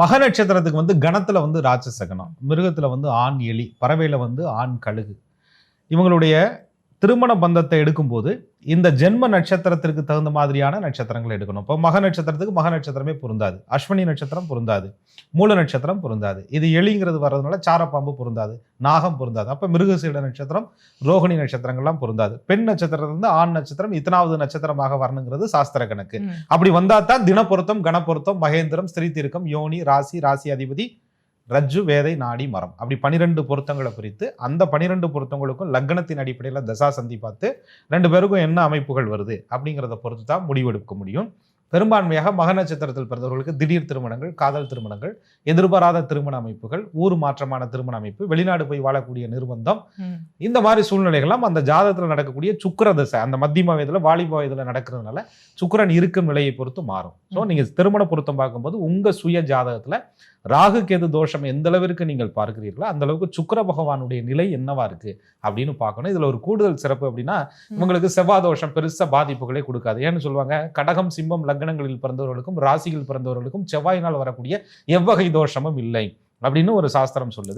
மக நட்சத்திரத்துக்கு வந்து கணத்தில் வந்து ராட்சசகனம் மிருகத்தில் வந்து ஆண் எலி பறவையில் வந்து ஆண் கழுகு. இவங்களுடைய திருமண பந்தத்தை எடுக்கும்போது இந்த ஜென்ம நட்சத்திரத்திற்கு தகுந்த மாதிரியான நட்சத்திரங்களை எடுக்கணும். இப்போ மக நட்சத்திரத்துக்கு மக நட்சத்திரமே பொருந்தாது. அஸ்வினி நட்சத்திரம் பொருந்தாது. மூல நட்சத்திரம் பொருந்தாது. இது எலிங்கிறது வர்றதுனால சாரப்பாம்பு பொருந்தாது. நாகம் பொருந்தாது. அப்போ மிருகசீட நட்சத்திரம் ரோகிணி நட்சத்திரங்கள்லாம் பொருந்தாது. பெண் நட்சத்திரத்திலிருந்து ஆண் நட்சத்திரம் இத்தனாவது நட்சத்திரமாக வரணுங்கிறது சாஸ்திர கணக்கு. அப்படி வந்தா தான் தினப்பொருத்தம் கணப்பொருத்தம் மகேந்திரம் ஸ்திரீ திருக்கம் யோனி ராசி ராசி அதிபதி ரஜ்ஜு வேதை நாடி மரம். அப்படி பனிரெண்டு பொருத்தங்களை குறித்து அந்த பனிரெண்டு பொருத்தங்களுக்கும் லக்னத்தின் அடிப்படையில் தசா சந்தி பார்த்து ரெண்டு பேருக்கும் என்ன அமைப்புகள் வருது அப்படிங்கிறத பொறுத்து தான் முடிவெடுக்க முடியும். பெரும்பான்மையாக மக நட்சத்திரத்தில் பிறந்தவர்களுக்கு திடீர் திருமணங்கள் காதல் திருமணங்கள் எதிர்பாராத திருமண அமைப்புகள் ஊர் மாற்றமான திருமண அமைப்பு வெளிநாடு போய் வாழக்கூடிய நிர்பந்தம். இந்த மாதிரி சூழ்நிலைகள்லாம் அந்த ஜாதகத்தில் நடக்கக்கூடிய சுக்கிர தசை அந்த மத்தியம வயதில் வாலிப வயதில் நடக்கிறதுனால சுக்கிரன் இருக்கும் நிலையை பொறுத்து மாறும் ஸோ. நீங்கள் திருமண பொருத்தம் பார்க்கும்போது உங்கள் சுய ஜாதகத்தில் ராகு கேது தோஷம் எந்த அளவிற்கு நீங்கள் பார்க்கிறீர்களோ அந்த அளவுக்கு சுக்கிர பகவானுடைய நிலை என்னவா இருக்கு அப்படின்னு பார்க்கணும் இதுல ஒரு கூடுதல் சிறப்பு அப்படின்னா ம். இவங்களுக்கு செவ்வாய் தோஷம் பெருசா பாதிப்புகளே கொடுக்காது ஏன்னு சொல்லுவாங்க கடகம் சிம்மம் லக்னங்களில் பிறந்தவர்களுக்கும் ராசியில் பிறந்தவர்களுக்கும் செவ்வாயினால் வரக்கூடிய எவ்வகை தோஷமும் இல்லை அப்படின்னு ஒரு சாஸ்திரம் சொல்லுது.